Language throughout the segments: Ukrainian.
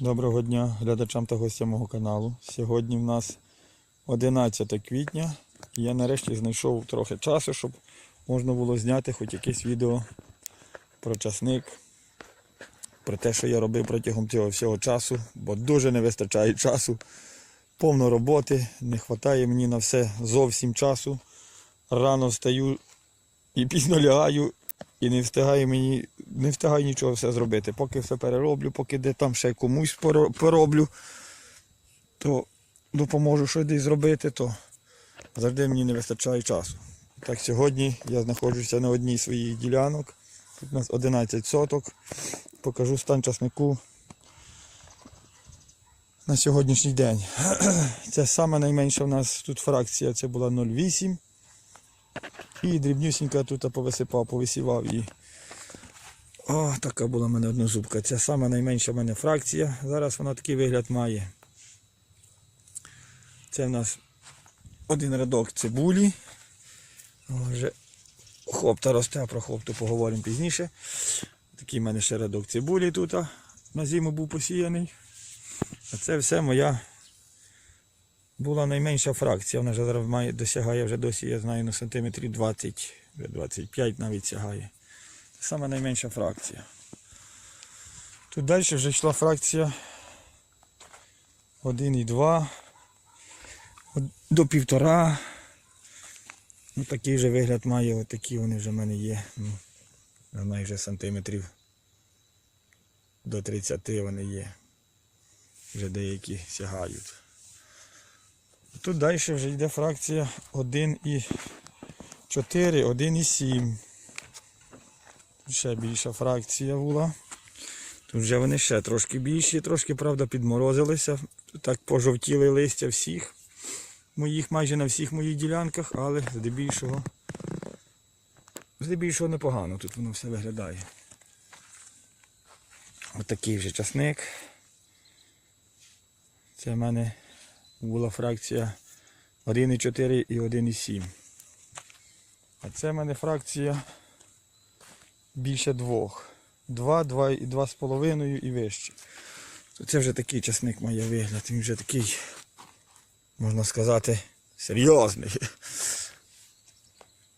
Доброго дня глядачам та гостям мого каналу. Сьогодні в нас 11 квітня. І я нарешті знайшов трохи часу, щоб можна було зняти хоч якесь відео про часник, про те, що я робив протягом цього всього часу, бо дуже не вистачає часу. Повно роботи, не вистачає мені на все зовсім часу. Рано встаю і пізно лягаю, і не встигаю мені, не встигаю нічого все зробити. Поки все перероблю, поки де там ще комусь пороблю, то допоможу щось десь зробити, то завжди мені не вистачає часу. Так сьогодні я знаходжуся на одній своїх ділянок. Тут у нас 11 соток. Покажу стан часнику на сьогоднішній день. Це найменша в нас тут фракція, це була 0,8. І дрібнюсінька тут повисипав, повисівав її. О, така була в мене однозубка. Це сама найменша в мене фракція. Зараз вона такий вигляд має. Це в нас один рядок цибулі. Вже хопта росте, а про хопту поговоримо пізніше. Такий в мене ще рядок цибулі тут на зиму був посіяний. А це все моя була найменша фракція. Вона вже зараз має, досягає вже досі, я знаю, на сантиметрів 20, вже 25 навіть сягає. Це саме найменша фракція. Тут далі вже йшла фракція 1,2 от до півтора. Ну, такий вже вигляд має, от вони вже в мене є. Ну, вже сантиметрів до 30 вони є. Вже деякі сягають. Тут далі вже йде фракція 1,4, 1,7. Тут ще більша фракція була. Тут вже вони ще трошки більші, трошки, правда, підморозилися. Так пожовтіли листя всіх моїх, майже на всіх моїх ділянках, але здебільшого, здебільшого непогано тут воно все виглядає. Отакий вже часник. Це в мене була фракція 1,4 і 1,7. А це в мене фракція більше двох. 2, 2 і 2,5 і вище. Це вже такий часник має вигляд. Він вже такий, можна сказати, серйозний.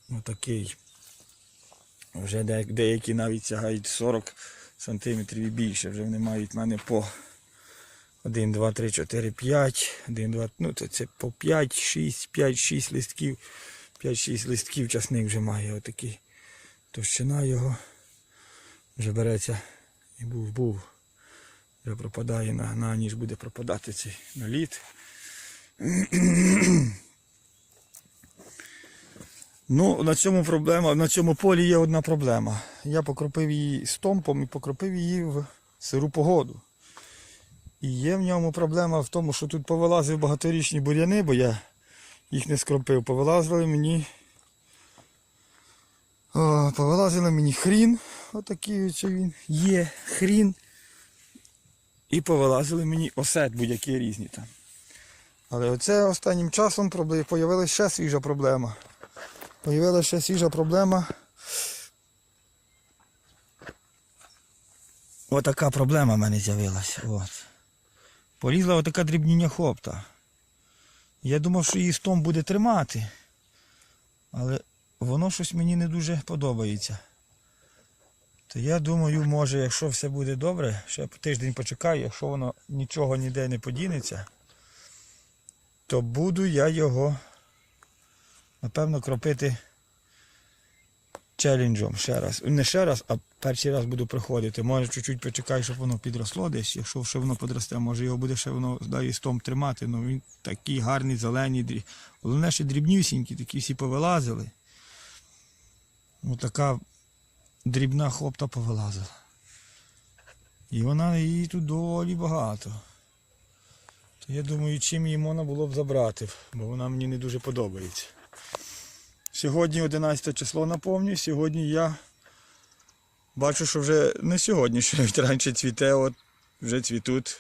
Ну такий. Вже деякі навіть сягають 40 сантиметрів і більше. Вже вони мають в мене по 1, 2, 3, 4, 5. 1, 2, ну то це по 5, 6, 5, 6 листків. 5-6 листків часник вже має отакий. Товщина його вже береться і був, був. Вже пропадає на, на ніж буде пропадати цей наліт. Ну, на цьому проблема, на цьому полі є одна проблема. Я покропив її стомпом і покропив її в сиру погоду. І є в ньому проблема в тому, що тут повилазив багаторічні бур'яни, бо я їх не скропив. Повилазили мені. О, повилазили мені хрін. Отакий ось він є хрін. І повилазили мені осет будь-які різні там. Але оце останнім часом з'явилася ще свіжа проблема. Появилася ще свіжа проблема. Отака проблема в мене з'явилася. Полізла отака дрібніння хопта. Я думав, що її стом буде тримати. Але воно щось мені не дуже подобається. То я думаю, може, якщо все буде добре, ще тиждень почекаю, якщо воно нічого ніде не подінеться, то буду я його, напевно, кропити челенджом ще раз. Не ще раз, а перший раз буду приходити. Може чуть-чуть почекаю, щоб воно підросло десь. Якщо ще воно подросте, може його буде ще воно далі стом тримати. Ну він такий гарний, зелений. Головне, що дрібнюсінькі, такі всі повилазили. Ось така дрібна хопта повилазила. І вона її тут доволі багато. То я думаю, чим її можна було б забрати, бо вона мені не дуже подобається. Сьогодні 11 число наповню, сьогодні я бачу, що вже не сьогодні, що навіть раніше цвіте, от вже цвітуть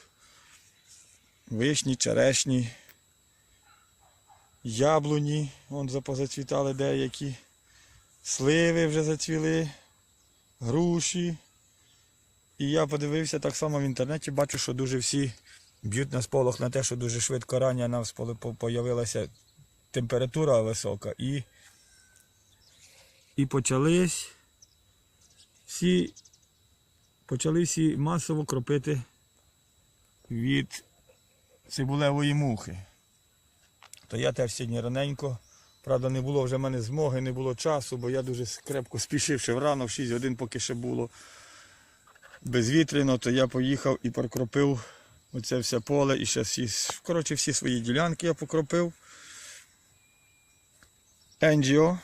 вишні, черешні, яблуні, вон запозацвітали деякі, сливи вже зацвіли, груші. І я подивився так само в інтернеті, бачу, що дуже всі б'ють на сполох на те, що дуже швидко рання нам з'явилася температура висока. І, і почались всі, почали всі масово кропити від цибулевої мухи. То я теж сьогодні раненько. Правда, не було вже в мене змоги, не було часу, бо я дуже крепко спішив ще врано, в 6 годин, поки ще було безвітряно, то я поїхав і прокропив оце все поле і ще всі, коротше, всі свої ділянки я покропив. Енджіо.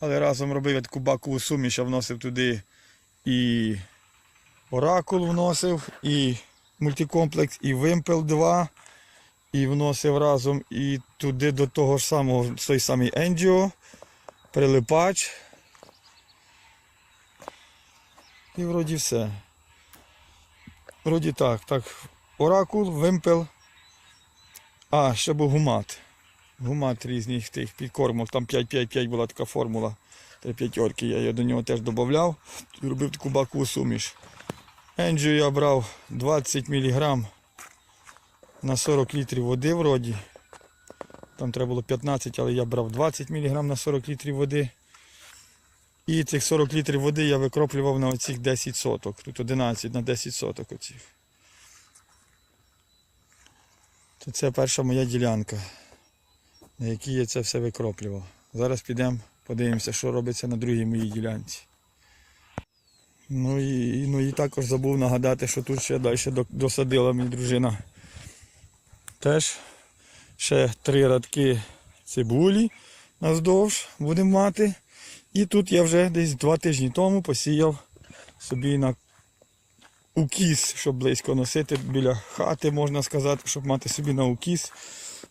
Але разом робив я таку бакову суміш, я вносив туди і оракул вносив, і мультикомплекс, і вимпел 2, і вносив разом і туди до того ж самого той самий Енджіо, прилипач. І вроді все. Вроді так. Так. Оракул, вимпел. А, ще був гумат. Гумат різних тих підкормок. Там 5-5-5 була така формула. Три п'ятерки. Я її до нього теж додавав робив таку бакову суміш. Енджію я брав 20 мг на 40 літрів води вроді. Там треба було 15, але я брав 20 мг на 40 літрів води. І цих 40 літрів води я викроплював на оцих 10 соток. Тут 11 на 10 соток оцих. То це перша моя ділянка, на якій я це все викроплював. Зараз підемо, подивимося, що робиться на другій моїй ділянці. Ну і, ну і також забув нагадати, що тут ще далі досадила мені дружина. Теж ще три радки цибулі наздовж будемо мати. І тут я вже десь два тижні тому посіяв собі на укіс, щоб близько носити біля хати, можна сказати, щоб мати собі на укіс.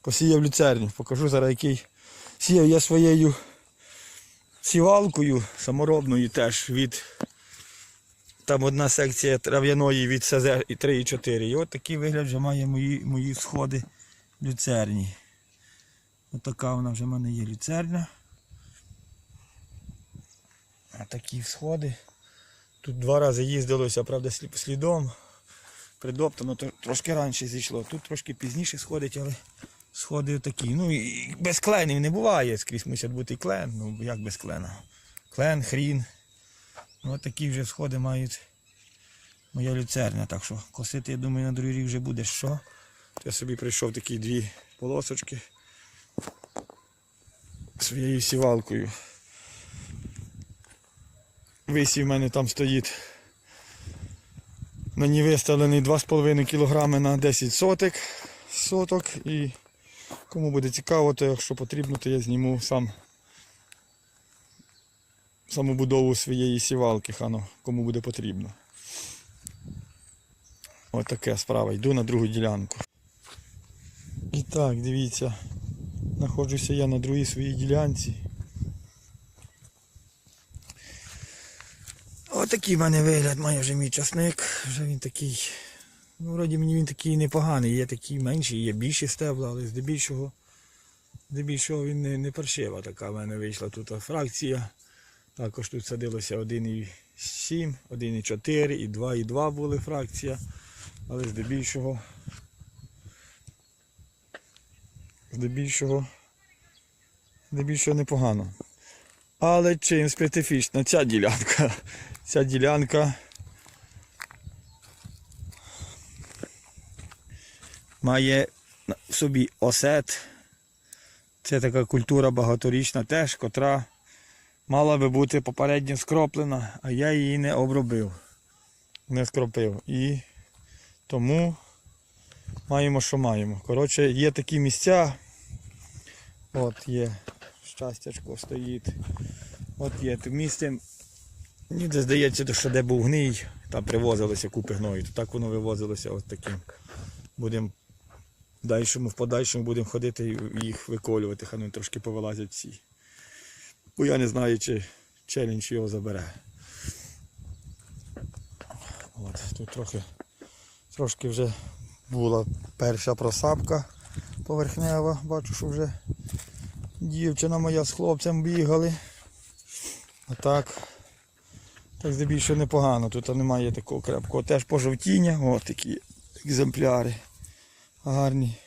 Посіяв люцерню. Покажу зараз який. Сіяв я своєю сівалкою саморобною теж від. Там одна секція трав'яної від СЗ 3 і 4. І от такий вигляд вже має мої, мої сходи люцерні. Ось така вона вже в мене є люцерня. А такі всходи. Тут два рази їздилося, правда, слід- слідом. Придоптано трошки раніше зійшло. Тут трошки пізніше сходить, але сходи такі. Ну і без кленів не буває. Скрізь мусить бути і клен. Ну як без клена? Клен, хрін. Ну от такі вже сходи мають моя люцерня. Так що косити, я думаю, на другий рік вже буде що. Я собі прийшов такі дві полосочки своєю сівалкою. Висів в мене там стоїть. Мені виставлений 2,5 кг на 10 соток, соток. І кому буде цікаво, то якщо потрібно, то я зніму сам саму будову своєї сівалки, хано, кому буде потрібно. Ось таке справа. Йду на другу ділянку. І так, дивіться, знаходжуся я на другій своїй ділянці. Отакий в мене вигляд має вже мій часник. Вже він такий. Ну, вроді мені він такий непоганий. Є такі менші, є більші стебла, але здебільшого, здебільшого він не, не паршива така в мене вийшла тут фракція. Також тут садилося 1,7, 1,4 і 2,2 були фракція. Але здебільшого. Здебільшого. Здебільшого непогано. Але чим специфічна ця ділянка. Ця ділянка має в собі осет. Це така культура багаторічна теж, котра мала би бути попередньо скроплена, а я її не обробив, не скропив. І тому маємо, що маємо. Коротше, є такі місця. От є щастячко стоїть. От є тут місце. Мені здається, що де був гній, там привозилися купи гною, то так воно вивозилося от таким. Будемо в дальшому, в подальшому будемо ходити і їх виколювати, хай вони трошки повилазять всі. Бо я не знаю, чи челендж його забере. От, тут трохи трошки вже була перша просапка поверхнева. Бачу, що вже дівчина моя з хлопцем бігали. А так, Так здебільшого непогано, тут немає такого крепкого. Теж пожовтіння, от такі екземпляри. Гарні.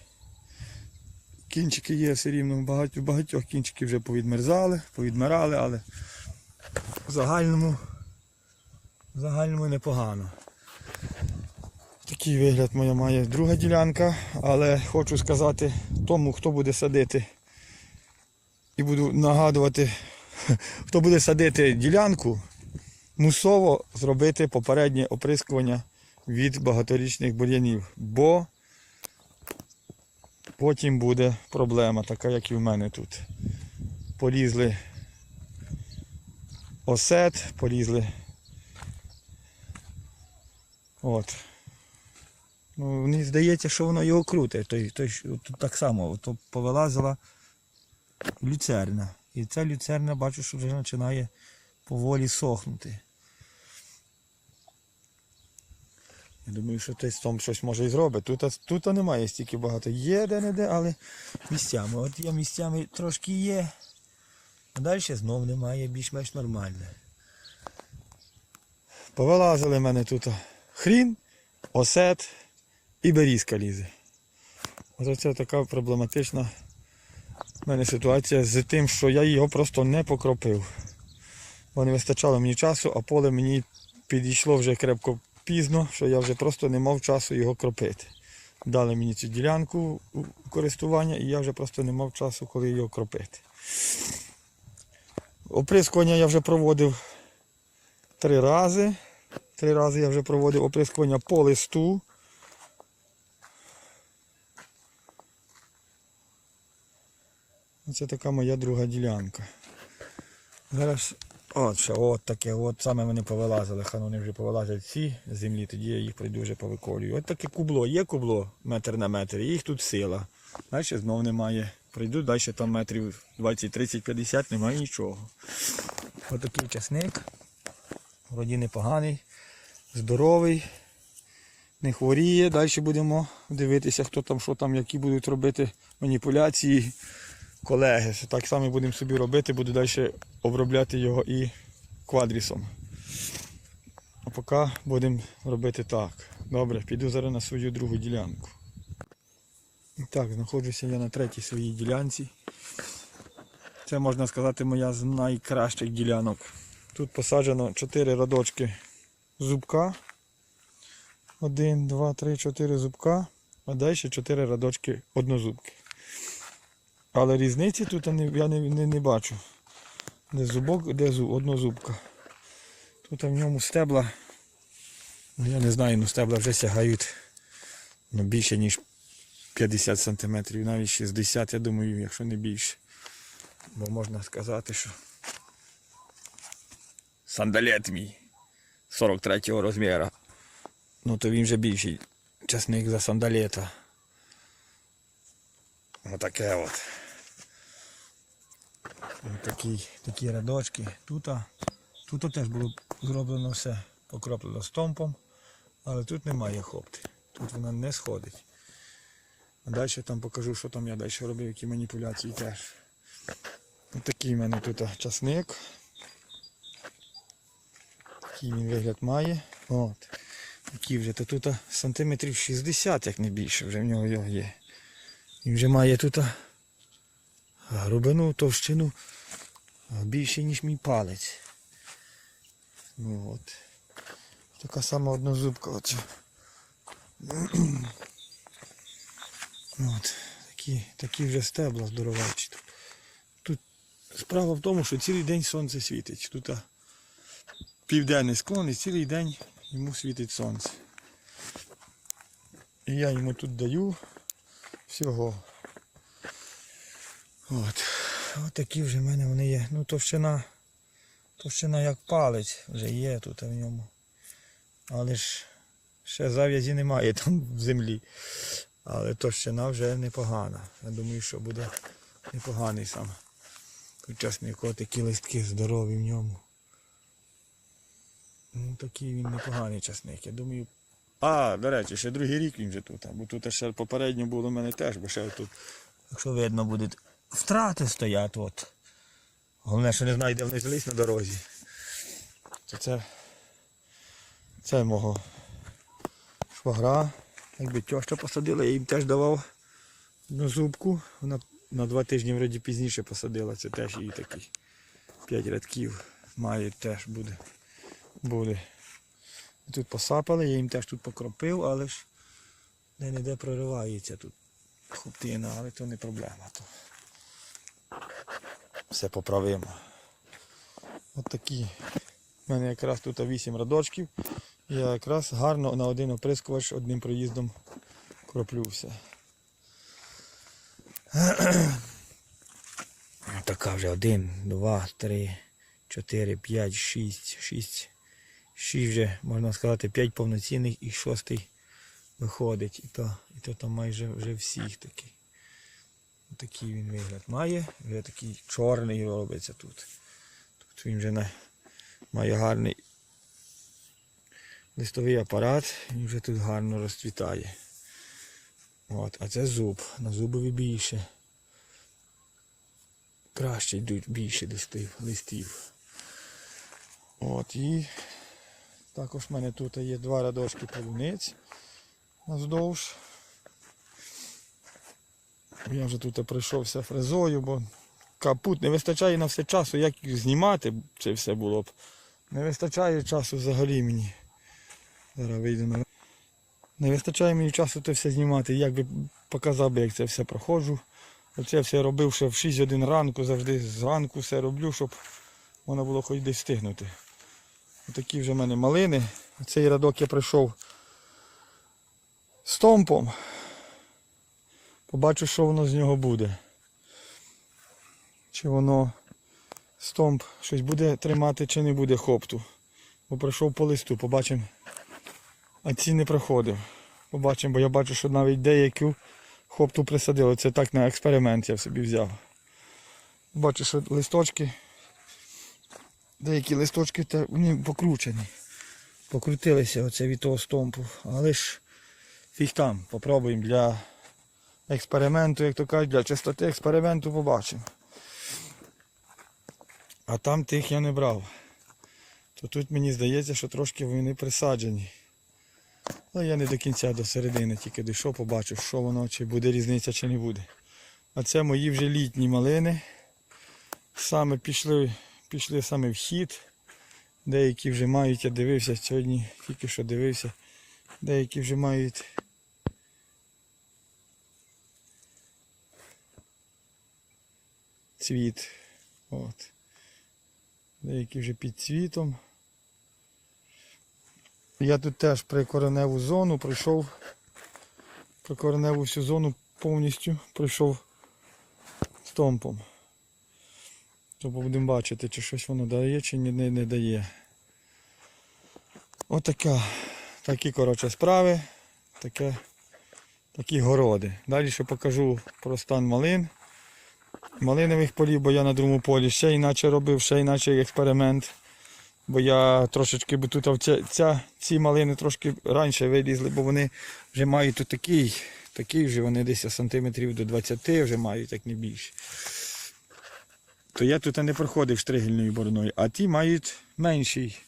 Кінчики є все рівно, багать, багатьох кінчики вже повідмерзали, повідмирали, але в загальному, в загальному непогано. Такий вигляд моя має друга ділянка, але хочу сказати тому, хто буде садити, і буду нагадувати, хто буде садити ділянку, мусово зробити попереднє оприскування від багаторічних бур'янів, бо потім буде проблема, така як і в мене тут. Полізли осет, полізли. От. Ну, мені здається, що воно його круте. Той, той, тут так само то повилазила люцерна. І ця люцерна, бачу, що вже починає поволі сохнути. Я думаю, що той там щось може і зробить. Тут, тут немає стільки багато. Є де-не-де, але місцями. От є місцями трошки є. А далі знов немає, більш-менш нормально. Повилазили в мене тут хрін, осет і берізка лізе. Ось це така проблематична в мене ситуація з тим, що я його просто не покропив. Бо не вистачало мені часу, а поле мені підійшло вже крепко пізно, що я вже просто не мав часу його кропити. Дали мені цю ділянку користування і я вже просто не мав часу, коли його кропити. Оприскування я вже проводив три рази. Три рази я вже проводив оприскування по листу. Це така моя друга ділянка. Зараз от от таке, от саме вони повилазили, хай вони вже повилазять всі землі, тоді я їх прийду вже повиколюю. От таке кубло, є кубло метр на метр, і їх тут сила. Далі знов немає. Прийду, далі там метрів 20, 30, 50, немає нічого. Ось такий часник. Вроді непоганий, здоровий, не хворіє. Далі будемо дивитися, хто там, що там, які будуть робити маніпуляції колеги. Так само будемо собі робити, буду далі обробляти його і квадрісом. А поки будемо робити так. Добре, піду зараз на свою другу ділянку. Так, знаходжуся я на третій своїй ділянці. Це можна сказати моя з найкращих ділянок. Тут посаджено 4 радочки зубка. 1, 2, 3, 4 зубка, а далі 4 радочки однозубки. Але різниці тут я не, я не, не, не бачу. Де зубок, де зуб, однозубка. Тут в ньому стебла, ну я не знаю, ну стебла вже сягають ну, більше, ніж 50 см, навіть 60, я думаю, якщо не більше. Бо можна сказати, що сандалет мій 43-го розміру. Ну то він вже більший часник за сандалета. Отаке от. Ось Такі, такі рядочки. Тут, тут теж було зроблено все, покроплено стомпом, але тут немає хопти. Тут вона не сходить. А далі там покажу, що там я далі робив, які маніпуляції теж. Ось такий в мене тут часник. Такий він вигляд має. От. Такий вже то тут сантиметрів 60, як не більше, вже в нього його є. Він вже має тут грубину, товщину більше, ніж мій палець. Ну от. Така сама однозубка. От. От. Такі, такі вже стебла здоровечі тут. Тут справа в тому, що цілий день сонце світить. Тут а, південний склон і цілий день йому світить сонце. І я йому тут даю всього. От. От такі вже в мене вони є. Ну товщина. Товщина як палець вже є тут в ньому. Але ж ще зав'язі немає там в землі. Але товщина вже непогана. Я думаю, що буде непоганий сам. Тут часник, от такі листки здорові в ньому. Ну такий він непоганий часник. Я думаю. А, до речі, ще другий рік він вже тут. Бо тут ще попередньо було в мене теж, бо ще тут. Якщо видно буде втрати стоять от. Головне, що не знаю, де вони взялись на дорозі. То це Це мого швагра. Якби тьоща посадила, я їм теж давав одну зубку. Вона на два тижні вроді пізніше посадила. Це теж її такий. П'ять рядків має теж буде. буде. Тут посапали, я їм теж тут покропив, але ж де-не-де проривається тут хутина, але то не проблема. То все поправимо. От такі. У мене якраз тут 8 радочків. Я якраз гарно на один оприскувач одним проїздом кроплю все. Така вже один, два, три, чотири, п'ять, шість, шість. Шість вже, можна сказати, п'ять повноцінних і шостий виходить. І то, і то там майже вже всіх такий. Такий він вигляд має. Вже такий чорний робиться тут. Тут він вже на, має гарний листовий апарат і вже тут гарно розцвітає. От, а це зуб. На зубові більше. Краще йдуть більше листів. листів. От і також в мене тут є два рядочки полуниць наздовж. Я вже тут прийшовся фрезою, бо капут не вистачає на все часу, як знімати це все було б. Не вистачає часу взагалі мені. Зараз вийду на. Не вистачає мені часу це все знімати. Як би показав би, як це все проходжу. Оце все робив ще в 6 годин ранку, завжди зранку все роблю, щоб можна було хоч десь встигнути. Отакі вже в мене малини. Цей рядок я прийшов стомпом. Побачу, що воно з нього буде. Чи воно стомп щось буде тримати, чи не буде хопту. Бо пройшов по листу, побачимо. А ці не проходив. Побачимо, бо я бачу, що навіть деяку хопту присадили. Це так на експеримент я собі взяв. Бачу, що листочки. Деякі листочки вони покручені. Покрутилися оце від того стомпу. Але ж фіг там. Попробуємо для експерименту, як то кажуть, для чистоти експерименту побачимо. А там тих я не брав. То тут мені здається, що трошки вони присаджені. Але я не до кінця до середини тільки дійшов, побачив, що воно, чи буде різниця, чи не буде. А це мої вже літні малини. Саме пішли, пішли саме в хід. Деякі вже мають, я дивився сьогодні, тільки що дивився. Деякі вже мають цвіт. От. Деякі вже під цвітом. Я тут теж прикореневу зону пройшов. Прикореневу всю зону повністю пройшов стомпом. То будемо бачити, чи щось воно дає, чи не, не, дає. Отака. Такі коротше справи. Таке, такі городи. Далі ще покажу про стан малин. Малинових полів, бо я на другому полі ще іначе робив, ще іначе експеримент. Бо я трошечки бо тут ця, ця, ці малини трошки раніше вилізли, бо вони вже мають тут такий, такий вже вони десь сантиметрів до 20 вже мають, як не більше. То я тут не проходив штригельною бороною, а ті мають менший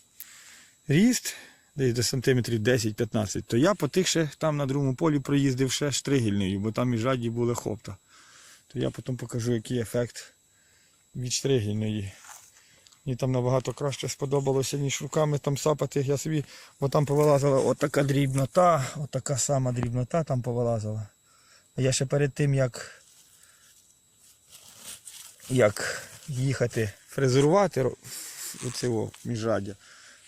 ріст, десь до сантиметрів 10-15. То я по тих ще там на другому полі проїздив ще штригельною, бо там і жаді були хопта. То я потім покажу, який ефект від штригельної. Мені там набагато краще сподобалося, ніж руками там сапати. Я собі, бо там повилазила отака дрібнота, отака сама дрібнота там повилазила. А я ще перед тим, як, як їхати фрезерувати оцього міжраддя,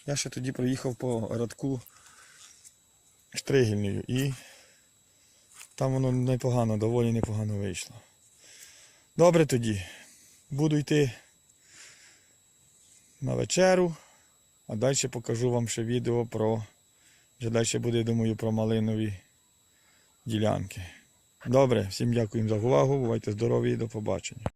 я ще тоді проїхав по радку штригельною і там воно непогано, доволі непогано вийшло. Добре тоді. Буду йти на вечеру, а далі покажу вам ще відео про. Вже далі буде, думаю, про малинові ділянки. Добре, всім дякую за увагу. Бувайте здорові і до побачення.